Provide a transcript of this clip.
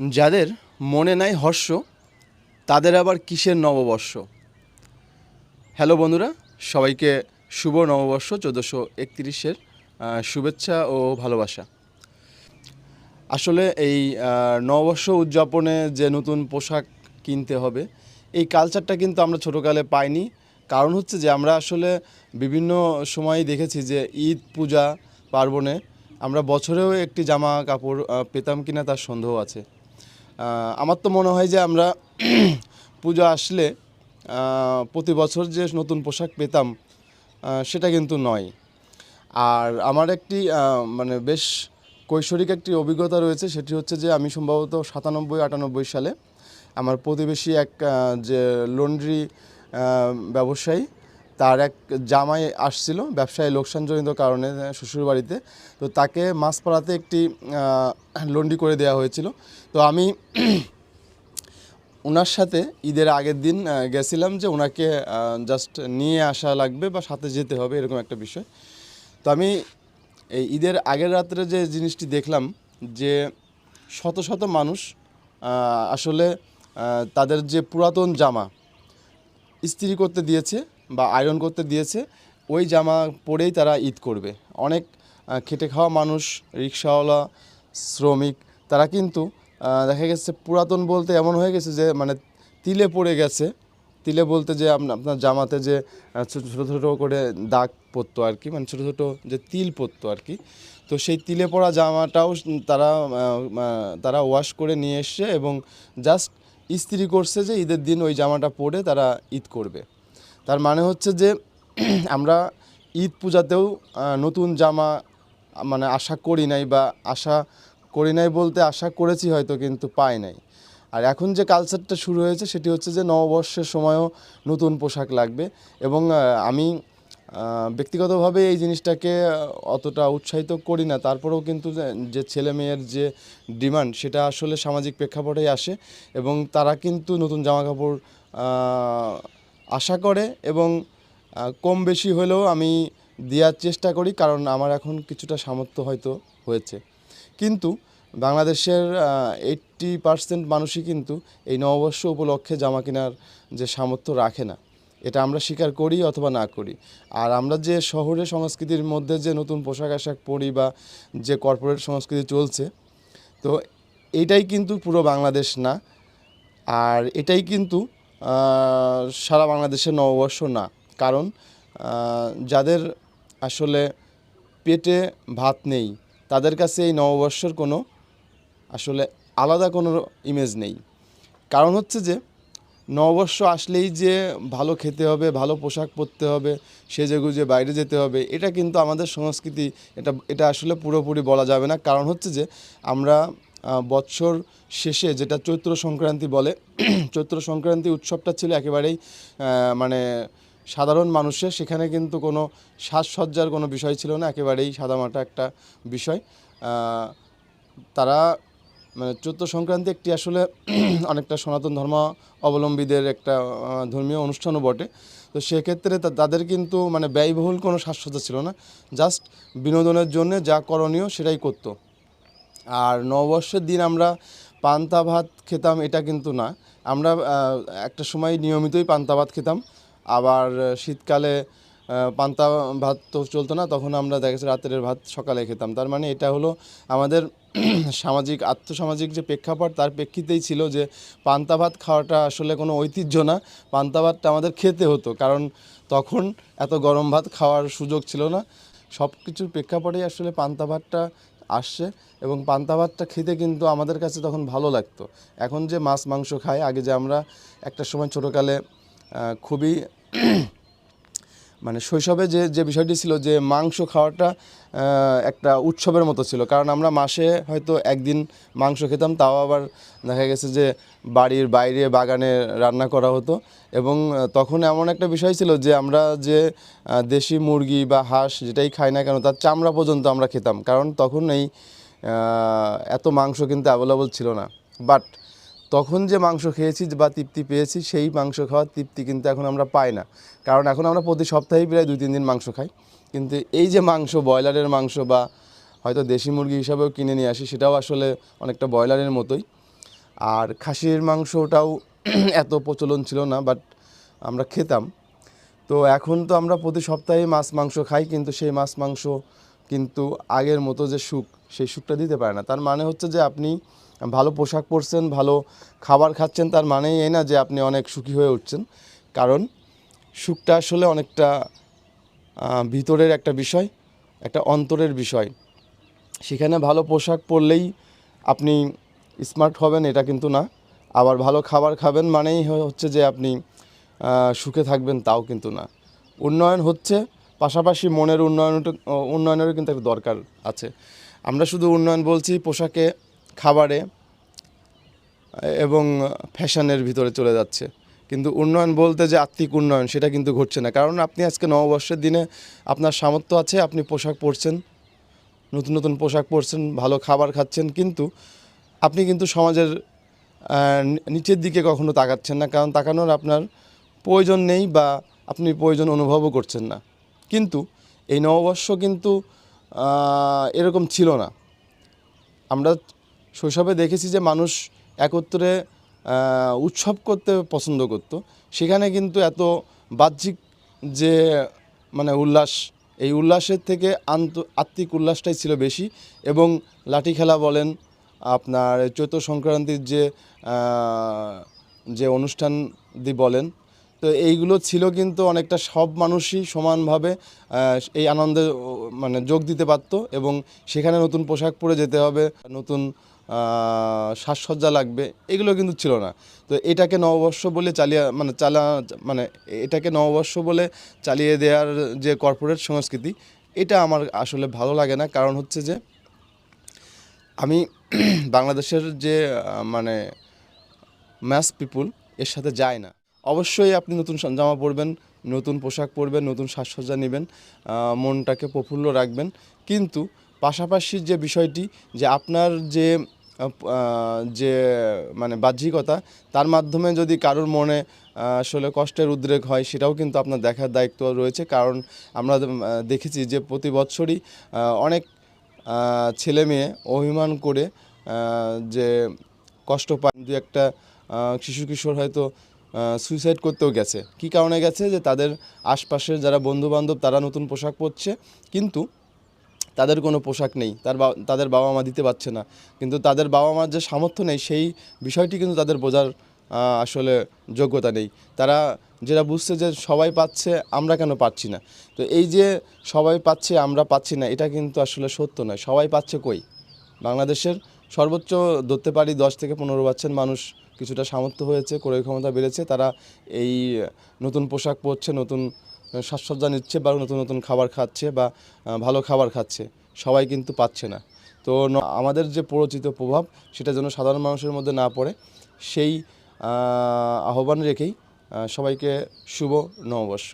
যাদের মনে নাই হর্ষ, তাদের আবার কিসের নববর্ষ? হ্যালো বন্ধুরা, সবাইকে শুভ নববর্ষ, চোদ্দোশো একত্রিশের শুভেচ্ছা ও ভালোবাসা। আসলে এই নববর্ষ উদযাপনে যে নতুন পোশাক কিনতে হবে, এই কালচারটা কিন্তু আমরা ছোটোকালে পাইনি। কারণ হচ্ছে যে আমরা আসলে বিভিন্ন সময় দেখেছি যে ঈদ, পূজা, পার্বণে আমরা বছরেও একটি জামা কাপড় পেতাম কিনা তার সন্দেহ আছে। আমার তো মনে হয় যে আমরা পুজো আসলে প্রতি বছর যে নতুন পোশাক পেতাম সেটা কিন্তু নয়। আর আমার একটি মানে বেশ কৈশোরিক একটি অভিজ্ঞতা রয়েছে, সেটি হচ্ছে যে আমি সম্ভবত সাতানব্বই, আটানব্বই সালে আমার প্রতিবেশী এক যে লন্ড্রি ব্যবসায়ী তার এক জামাই আসছিল ব্যবসায় লোকসানজনিত কারণে শ্বশুরবাড়িতে। তো তাকে মাছ পাড়াতে একটি আহ, লন্ড্রি করে দেওয়া হয়েছিল। তো আমি ওনার সাথে ঈদের আগের দিন গেছিলাম যে ওনাকে জাস্ট নিয়ে আসা লাগবে বা সাথে যেতে হবে এরকম একটা বিষয়। তো আমি এই ঈদের আগের রাত্রে যে জিনিসটি দেখলাম যে শত শত মানুষ আসলে তাদের যে পুরাতন জামা ইস্ত্রি করতে দিয়েছে বা আয়রন করতে দিয়েছে, ওই জামা পরেই তারা ঈদ করবে। অনেক খেটে খাওয়া মানুষ, রিক্সাওয়ালা, শ্রমিক, তারা কিন্তু দেখা গেছে পুরাতন বলতে এমন হয়ে গেছে যে মানে তিলে পড়ে গেছে। তিলে বলতে যে আপনার জামাতে যে ছোটো ছোটো করে দাগ পড়তো আর কি মানে ছোটো ছোটো যে তিল পড়তো আর কি। তো সেই তিলে পড়া জামাটাও তারা তারা ওয়াশ করে নিয়ে এসছে এবং জাস্ট ইস্ত্রি করছে যে ঈদের দিন ওই জামাটা পরে তারা ঈদ করবে। তার মানে হচ্ছে যে আমরা ঈদ পূজাতেও নতুন জামা মানে আশা করি নাই বা আশা করি নাই বলতে আশা করেছি হয়তো কিন্তু পাই নাই। আর এখন যে কালচারটা শুরু হয়েছে সেটি হচ্ছে যে নববর্ষের সময়ও নতুন পোশাক লাগবে এবং আমি ব্যক্তিগতভাবে এই জিনিসটাকে অতটা উৎসাহিত করি না। তারপরেও কিন্তু যে- ছেলে মেয়ের যে ডিমান্ড সেটা আসলে সামাজিক প্রেক্ষাপটেই আসে এবং তারা কিন্তু নতুন জামা কাপড় আশা করে এবং কম বেশি হলেও আমি দেওয়ার চেষ্টা করি, কারণ আমার এখন কিছুটা সামর্থ্য হয়তো হয়েছে। কিন্তু বাংলাদেশের এইট্টি পার্সেন্ট মানুষই কিন্তু এই নববর্ষ উপলক্ষে জামা কেনার যে সামর্থ্য রাখে না। এটা আমরা স্বীকার করি অথবা না করি। আর আমরা যে শহরে সংস্কৃতির মধ্যে যে নতুন পোশাক আশাক পরি বা যে কর্পোরেট সংস্কৃতি চলছে, তো এটাই কিন্তু পুরো বাংলাদেশ না। আর এটাই কিন্তু সারা বাংলাদেশের নববর্ষ না। কারণ যাদের আসলে পেটে ভাত নেই, তাদের কাছে এই নববর্ষের কোনো আসলে আলাদা কোনো ইমেজ নেই। কারণ হচ্ছে যে, নববর্ষ আসলেই যে ভালো খেতে হবে, ভালো পোশাক পরতে হবে সেজে গুজে বাইরে যেতে হবে, এটা কিন্তু আমাদের সংস্কৃতি, এটা এটা আসলে পুরোপুরি বলা যাবে না। কারণ হচ্ছে যে, আমরা বৎসর শেষে যেটা চৈত্র সংক্রান্তি বলে, চৈত্র সংক্রান্তি উৎসবটা ছিল একেবারেই মানে সাধারণ মানুষের, সেখানে কিন্তু কোনো সাজসজ্জার কোনো বিষয় ছিল না, একেবারেই সাদামাটা একটা বিষয়। তারা মানে চৈত্র সংক্রান্তি একটি আসলে অনেকটা সনাতন ধর্ম অবলম্বীদের একটা ধর্মীয় অনুষ্ঠানও বটে। তো সেক্ষেত্রে তাদের কিন্তু মানে ব্যয়বহুল কোনো সাজসজ্জা ছিল না। জাস্ট বিনোদনের জন্য যা করণীয় সেটাই করতো। আর নববর্ষের দিন আমরা পান্তা ভাত খেতাম, এটা কিন্তু না। আমরা একটা সময় নিয়মিতই পান্তা ভাত খেতাম। আবার শীতকালে পান্তা ভাত তো চলতো না, তখন আমরা দেখা যাচ্ছে রাতের ভাত সকালে খেতাম। তার মানে এটা হলো আমাদের সামাজিক আত্মসামাজিক যে প্রেক্ষাপট, তার প্রেক্ষিতেই ছিল যে পান্তা ভাত খাওয়াটা আসলে কোনো ঐতিহ্য না। পান্তা ভাতটা আমাদের খেতে হতো, কারণ তখন এত গরম ভাত খাওয়ার সুযোগ ছিল না। সব কিছুর প্রেক্ষাপটেই আসলে পান্তা ভাতটা আসছে এবং পান্তা ভাতটা খেতে কিন্তু আমাদের কাছে তখন ভালো লাগতো। এখন যে মাছ, মাংস খাই, আগে যে আমরা একটা সময় ছোটোকালে খুবই মানে শৈশবে যে যে বিষয়টি ছিল যে মাংস খাওয়াটা একটা উৎসবের মতো ছিল। কারণ আমরা মাসে হয়তো একদিন মাংস খেতাম, তাও আবার দেখা গেছে যে বাড়ির বাইরে বাগানে রান্না করা হতো। এবং তখন এমন একটা বিষয় ছিল যে আমরা যে দেশি মুরগি বা হাঁস যেটাই খাই না কেন, তার চামড়া পর্যন্ত আমরা খেতাম। কারণ তখন এই এত মাংস কিন্তু অ্যাভেলেবল ছিল না। বাট তখন যে মাংস খেয়েছি বা তৃপ্তি পেয়েছি, সেই মাংস খাওয়ার তৃপ্তি কিন্তু এখন আমরা পাই না। কারণ এখন আমরা প্রতি সপ্তাহেই প্রায় দুই তিন দিন মাংস খাই। কিন্তু এই যে মাংস, ব্রয়লারের মাংস বা হয়তো দেশি মুরগি হিসাবেও কিনে নিয়ে আসি, সেটাও আসলে অনেকটা ব্রয়লারের মতোই। আর খাসির মাংসটাও এত প্রচলন ছিল না বাট আমরা খেতাম। তো এখন তো আমরা প্রতি সপ্তাহে মাছ মাংস খাই, কিন্তু সেই মাছ মাংস কিন্তু আগের মতো যে সুখ, সেই সুখটা দিতে পারে না। তার মানে হচ্ছে যে আপনি ভালো পোশাক পরছেন, ভালো খাবার খাচ্ছেন, তার মানেই এই না যে আপনি অনেক সুখী হয়ে উঠছেন। কারণ সুখটা আসলে অনেকটা ভিতরের একটা বিষয়, একটা অন্তরের বিষয়। সেখানে ভালো পোশাক পরলেই আপনি স্মার্ট হবেন, এটা কিন্তু না। আবার ভালো খাবার খাবেন মানেই হচ্ছে যে আপনি সুখে থাকবেন তাও কিন্তু না। উন্নয়ন হচ্ছে, পাশাপাশি মনের উন্নয়ন উন্নয়নেরও কিন্তু একটা দরকার আছে। আমরা শুধু উন্নয়ন বলছি পোশাকে খাবারে, এবং ফ্যাশনের ভিতরে চলে যাচ্ছে। কিন্তু উন্নয়ন বলতে যে আত্মিক উন্নয়ন, সেটা কিন্তু ঘটছে না। কারণ আপনি আজকে নববর্ষের দিনে আপনার সামর্থ্য আছে, আপনি পোশাক পরছেন, নতুন নতুন পোশাক পরছেন, ভালো খাবার খাচ্ছেন, কিন্তু আপনি কিন্তু সমাজের নিচের দিকে কখনো তাকাচ্ছেন না। কারণ তাকানোর আপনার প্রয়োজন নেই বা আপনি প্রয়োজন অনুভবও করছেন না। কিন্তু এই নববর্ষ কিন্তু এরকম ছিল না। আমরা শৈশবে দেখেছি যে মানুষ একত্রে উৎসব করতে পছন্দ করত। সেখানে কিন্তু এত বাহ্যিক যে মানে উল্লাস, এই উল্লাসের থেকে আন্ত, আত্মিক উল্লাসটাই ছিল বেশি এবং লাঠি খেলা বলেন, আপনার চৈত্র সংক্রান্তির যে যে অনুষ্ঠান দি বলেন, তো এইগুলো ছিল কিন্তু অনেকটা সব মানুষই সমানভাবে এই আনন্দে মানে যোগ দিতে পারত এবং সেখানে নতুন পোশাক পরে যেতে হবে, নতুন সাজসজ্জা লাগবে, এগুলো কিন্তু ছিল না। তো এটাকে নববর্ষ বলে চালিয়ে মানে চালা মানে এটাকে নববর্ষ বলে চালিয়ে দেওয়ার যে কর্পোরেট সংস্কৃতি, এটা আমার আসলে ভালো লাগে না। কারণ হচ্ছে যে, আমি বাংলাদেশের যে মানে ম্যাস পিপুল এর সাথে যায় না। অবশ্যই আপনি নতুন জামা পরবেন, নতুন পোশাক পরবেন, নতুন সাজসজ্জা নেবেন মনটাকে প্রফুল্ল রাখবেন। কিন্তু পাশাপাশি যে বিষয়টি, যে আপনার যে যে মানে বাহ্যিকতা, তার মাধ্যমে যদি কারোর মনে আসলে কষ্টের উদ্রেক হয়, সেটাও কিন্তু আপনার দেখার দায়িত্ব রয়েছে। কারণ আমরা দেখেছি যে প্রতি বছরই অনেক ছেলে মেয়ে অভিমান করে যে কষ্ট পায়। দু একটা শিশু কিশোর হয়তো সুইসাইড করতেও গেছে। কি কারণে গেছে? যে তাদের আশপাশের যারা বন্ধু বান্ধব তারা নতুন পোশাক পরছে। কিন্তু তাদের কোনো পোশাক নেই, তার তাদের বাবা মা দিতে পারছে না। কিন্তু তাদের বাবা মার যে সামর্থ্য নেই, সেই বিষয়টি কিন্তু তাদের বোঝার আসলে যোগ্যতা নেই। তারা যেটা বুঝছে যে সবাই পাচ্ছে, আমরা কেন পাচ্ছি না? তো এই যে সবাই পাচ্ছে, আমরা পাচ্ছি না, এটা কিন্তু আসলে সত্য নয়। সবাই পাচ্ছে কই? বাংলাদেশের সর্বোচ্চ ধরতে পারি দশ থেকে পনেরো পার্সেন্ট মানুষ কিছুটা সামর্থ্য হয়েছে, ক্রয় ক্ষমতা বেড়েছে, তারা এই নতুন পোশাক পরছে, নতুন সাজসজ্জা নিচ্ছে বা নতুন নতুন খাবার খাচ্ছে বা ভালো খাবার খাচ্ছে, সবাই কিন্তু পাচ্ছে না। তো আমাদের যে পরিচিত প্রভাব, সেটা যেন সাধারণ মানুষের মধ্যে না পড়ে, সেই আহ্বান রেখেই সবাইকে শুভ নববর্ষ।